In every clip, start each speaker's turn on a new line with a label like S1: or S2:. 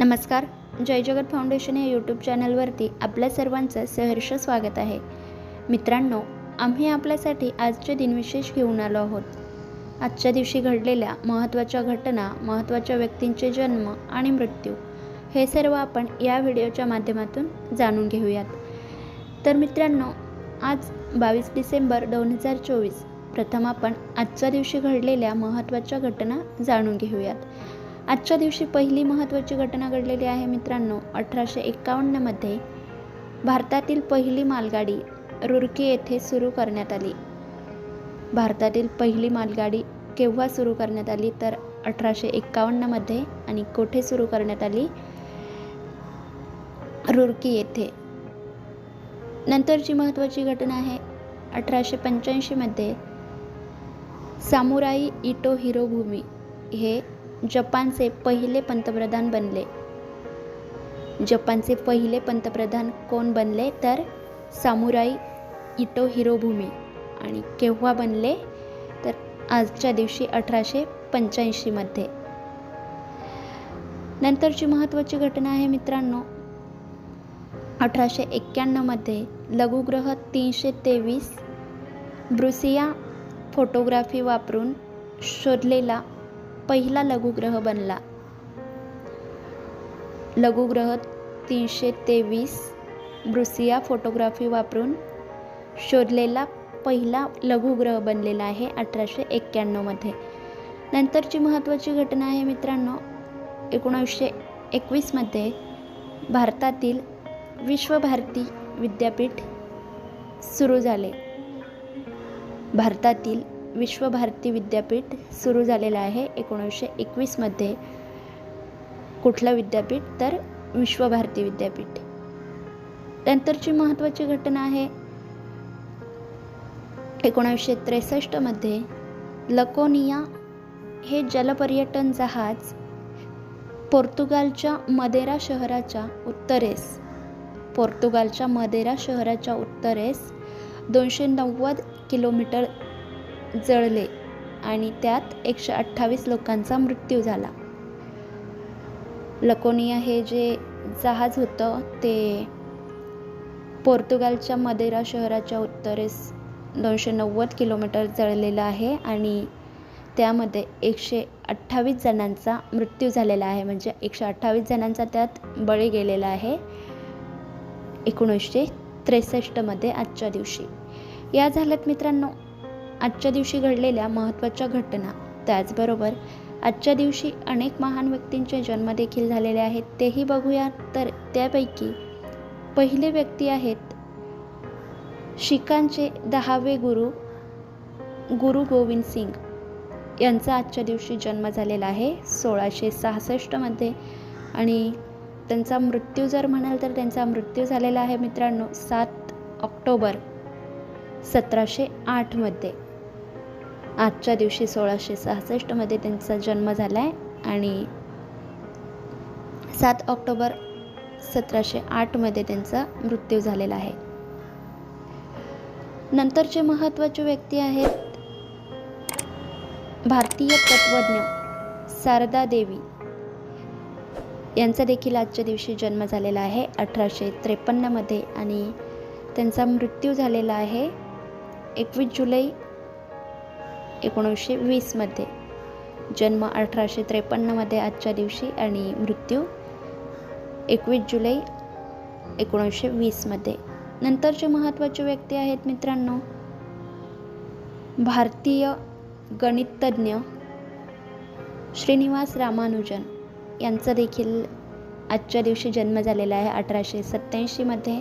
S1: नमस्कार जय जगत फाउंडेशन या यूट्यूब चॅनलवरती आपल्या सर्वांचं सहर्ष स्वागत आहे. मित्रांनो आम्ही आपल्यासाठी आजचे दिनविशेष घेऊन आलो आहोत. आजच्या दिवशी घडलेल्या महत्त्वाच्या घटना महत्त्वाच्या व्यक्तींचे जन्म आणि मृत्यू हे सर्व आपण या व्हिडिओच्या माध्यमातून जाणून घेऊयात. तर मित्रांनो आज बावीस डिसेंबर दोन हजार चोवीस प्रथम आपण आजच्या दिवशी घडलेल्या महत्त्वाच्या घटना जाणून घेऊयात. आजच्या दिवशी पहिली महत्त्वाची घटना घडलेली आहे मित्रांनो अठराशे एक्कावन्नमध्ये भारतातील पहिली मालगाडी रुरकी येथे सुरू करण्यात आली. भारतातील पहिली मालगाडी केव्हा सुरू करण्यात आली तर अठराशे एक्कावन्नमध्ये आणि कोठे सुरू करण्यात आली? रुरकी येथे. नंतरची महत्त्वाची घटना आहे अठराशे पंच्याऐंशीमध्ये सामुराई इटो हिरोभूमी. हे जपानचे पहिले पंतप्रधान बनले. जपानचे पहिले पंतप्रधान कोण बनले? तर सामुराई इटो हिरोभूमी. आणि केव्हा बनले? तर आजच्या दिवशी अठराशे पंच्याऐंशीमध्ये नंतरची महत्त्वाची घटना आहे मित्रांनो. अठराशे एक्क्याण्णवमध्ये लघुग्रह तीनशे तेवीस ब्रुसिया फोटोग्राफी वापरून शोधलेला पहिला लघुग्रह बनला. लघुग्रह तीनशे तेवीस ब्रुसिया फोटोग्राफी वापरून शोधलेला पहिला लघुग्रह बनलेला आहे अठराशे एक्क्याण्णवमध्ये नंतरची महत्त्वाची घटना आहे मित्रांनो एकोणावीसशे एकवीसमध्ये भारतातील विश्वभारती विद्यापीठ सुरू झाले. भारतातील विश्वभारती विद्यापीठ सुरू झालेलं आहे एकोणीसशे एकवीसमध्ये. कुठलं विद्यापीठ? तर विश्वभारती विद्यापीठ. नंतरची महत्त्वाची घटना आहे एकोणीसशे त्रेसष्टमध्ये लकोनिया हे जलपर्यटन जहाज पोर्तुगालच्या मदेरा शहराच्या उत्तरेस पोर्तुगालच्या मदेरा शहराच्या उत्तरेस दोनशे नव्वद किलोमीटर जळले आणि त्यात एकशे अठ्ठावीस लोकांचा मृत्यू झाला. लकोनिया हे जे जहाज होतं ते पोर्तुगालच्या मदेरा शहराच्या उत्तरेस दोनशे नव्वद किलोमीटर जळलेलं आहे आणि त्यामध्ये एकशे अठ्ठावीस जणांचा मृत्यू झालेला आहे. म्हणजे एकशे अठ्ठावीस जणांचा त्यात बळी गेलेला आहे एकोणीसशे त्रेसष्टमध्ये आजच्या दिवशी. या झाल्यात मित्रांनो आजच्या दिवशी घडलेल्या महत्त्वाच्या घटना. त्याचबरोबर आजच्या दिवशी अनेक महान व्यक्तींचे जन्म देखील झालेले आहेत तेही बघूया. तर त्यापैकी पहिले व्यक्ती आहेत शिखांचे दहावे गुरु गुरु गोविंद सिंग. यांचा आजच्या दिवशी जन्म झालेला आहे सोळाशे सहासष्टमध्ये आणि त्यांचा मृत्यू जर म्हणाल तर त्यांचा मृत्यू झालेला आहे मित्रांनो सात ऑक्टोबर सतराशे आठमध्ये आजच्या दिवशी सोळाशे सहासष्टमध्ये त्यांचा जन्म झाला आहे आणि सात ऑक्टोबर सतराशे आठमध्ये त्यांचा मृत्यू झालेला आहे. नंतरचे महत्त्वाचे व्यक्ती आहेत भारतीय तत्वज्ञ शारदा देवी. यांचा देखील आजच्या दिवशी जन्म झालेला आहे अठराशे त्रेपन्नमध्ये आणि त्यांचा मृत्यू झालेला आहे एकवीस जुलै एकोणीसशे वीसमध्ये. जन्म अठराशे त्रेपन्नमध्ये आजच्या दिवशी आणि मृत्यू एकवीस जुलै एकोणीसशे वीसमध्ये. नंतरचे महत्त्वाचे व्यक्ती आहेत मित्रांनो भारतीय गणिततज्ञ श्रीनिवास रामानुजन. यांचा देखील आजच्या दिवशी जन्म झालेला आहे अठराशे सत्त्याऐंशीमध्ये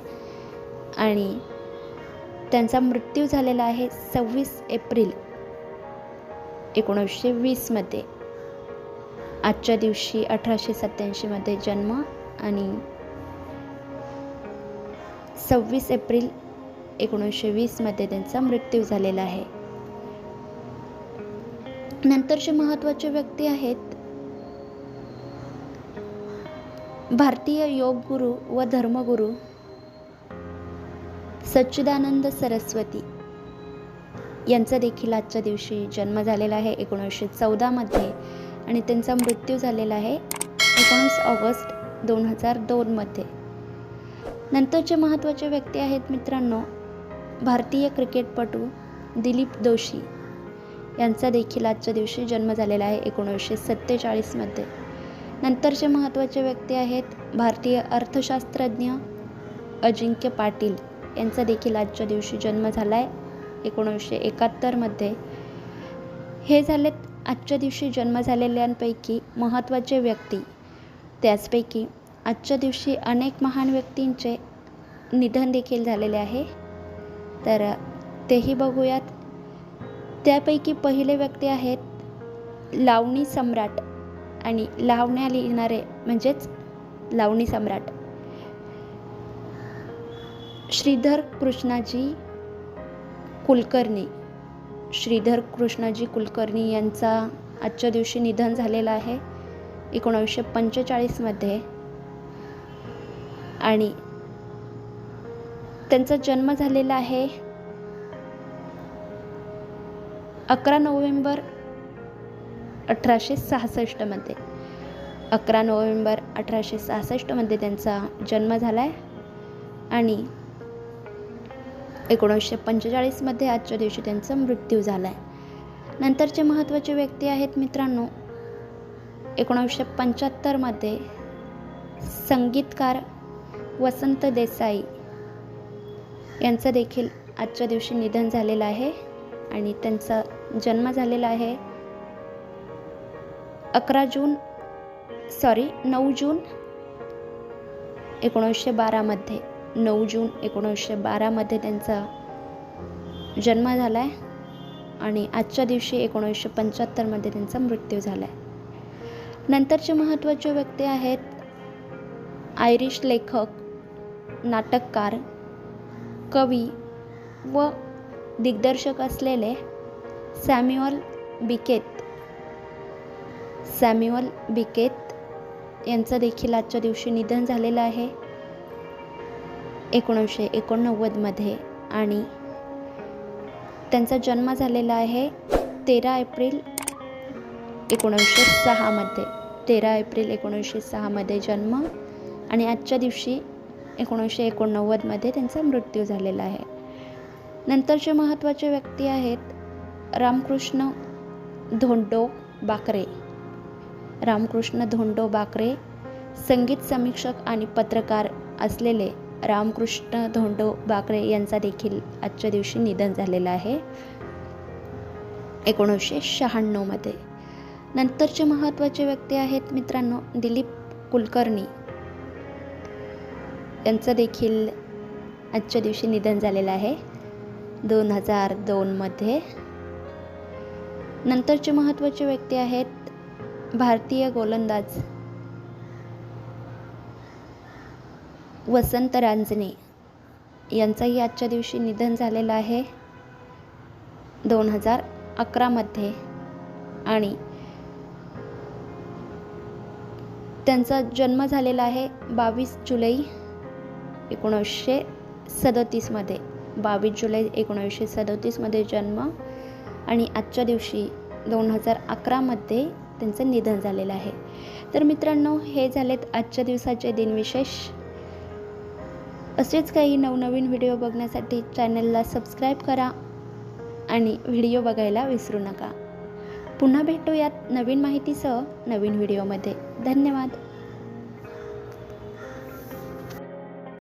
S1: आणि त्यांचा मृत्यू झालेला आहे सव्वीस एप्रिल. एकोणीसशे वीसमध्ये. आजच्या दिवशी अठराशे सत्त्याऐंशीमध्ये जन्म आणि सव्वीस एप्रिल एकोणीसशे वीसमध्ये त्यांचा मृत्यू झालेला आहे. नंतरचे महत्त्वाचे व्यक्ती आहेत भारतीय योग गुरु व धर्मगुरू सच्चिदानंद सरस्वती. यांचा देखील आजच्या दिवशी जन्म झालेला आहे एकोणीसशे चौदामध्ये आणि त्यांचा मृत्यू झालेला आहे एकोणीस ऑगस्ट दोन हजार दोनमध्ये नंतरचे महत्त्वाचे व्यक्ती आहेत मित्रांनो भारतीय क्रिकेटपटू दिलीप दोशी यांचा देखील आजच्या दिवशी जन्म झालेला आहे एकोणीसशे सत्तेचाळीसमध्ये नंतरचे महत्त्वाचे व्यक्ती आहेत भारतीय अर्थशास्त्रज्ञ अजिंक्य पाटील यांचा देखील आजच्या दिवशी जन्म झाला आहे एकोणीसशे एकाहत्तरमध्ये हे झालेत आजच्या दिवशी जन्म झालेल्यांपैकी महत्त्वाचे व्यक्ती. त्याचपैकी आजच्या दिवशी अनेक महान व्यक्तींचे निधन देखील झालेले आहे. तर तेही बघूयात. त्यापैकी पहिले व्यक्ती आहेत लावणी सम्राट आणि लावण्या लिहिणारे म्हणजेच लावणी सम्राट. श्रीधर कृष्णाजी कुलकर्णी श्रीधर कृष्णाजी कुलकर्णी यांचा आजच्या दिवशी निधन झालेलं आहे एकोणावीसशे पंचेचाळीसमध्ये आणि त्यांचा जन्म झालेला आहे अकरा नोव्हेंबर अठराशे सहासष्टमध्ये अकरा नोव्हेंबर अठराशे सहासष्टमध्ये त्यांचा जन्म झाला आहे आणि एकोणीसशे पंचेचाळीसमध्ये आजच्या दिवशी त्यांचा मृत्यू झाला आहे नंतरचे महत्त्वाचे व्यक्ती आहेत मित्रांनो एकोणीसशे पंच्याहत्तरमध्ये संगीतकार वसंत देसाई यांचं देखील आजच्या दिवशी निधन झालेलं आहे आणि त्यांचा जन्म झालेला आहे अकरा जून सॉरी नऊ जून एकोणीसशे बारामध्ये नऊ जून एकोणीसशे बारामध्ये त्यांचा जन्म झाला आहे आणि आजच्या दिवशी एकोणीसशे पंच्याहत्तरमध्ये त्यांचा मृत्यू झाला आहे नंतरचे महत्त्वाचे व्यक्ती आहेत आयरिश लेखक नाटककार कवी व दिग्दर्शक असलेले सॅम्युअल बिकेत. सॅम्युअल बिकेत यांचं देखील आजच्या दिवशी निधन झालेलं आहे. एकोणीसशे एकोणनव्वदमध्ये आणि त्यांचा जन्म झालेला आहे तेरा एप्रिल एकोणीसशे सहामध्ये. तेरा एप्रिल एकोणीसशे सहामध्ये जन्म आणि आजच्या दिवशी एकोणीसशे एकोणनव्वदमध्ये त्यांचा मृत्यू झालेला आहे. नंतरचे महत्त्वाचे व्यक्ती आहेत रामकृष्ण धोंडो बाकरे. रामकृष्ण धोंडो बाकरे संगीत समीक्षक आणि पत्रकार असलेले रामकृष्ण धोंडो बाकरे यांचा देखील आजच्या दिवशी निधन झालेलं आहे. एकोणीसशे शहाण्णवमध्ये नंतरचे महत्त्वाचे व्यक्ती आहेत मित्रांनो दिलीप कुलकर्णी. यांचं देखील आजच्या दिवशी निधन झालेलं आहे. दोन हजार दोनमध्ये नंतरचे महत्त्वाचे व्यक्ती आहेत भारतीय गोलंदाज वसंत रांजणे यांचंही आजच्या दिवशी निधन झालेलं आहे. दोन हजार अकरामध्ये आणि त्यांचा जन्म झालेला आहे बावीस जुलै एकोणीसशे सदतीसमध्ये बावीस जुलै एकोणीसशे सदतीसमध्ये जन्म आणि आजच्या दिवशी दोन हजार अकरामध्ये त्यांचं निधन झालेलं आहे. तर मित्रांनो हे झालेत आजच्या दिवसाचे दिनविशेष. असेच काही नवनवीन व्हिडिओ बघण्यासाठी चॅनलला सबस्क्राईब करा आणि व्हिडिओ बघायला विसरू नका. पुन्हा भेटूयात नवीन माहितीसह नवीन व्हिडिओमध्ये. धन्यवाद.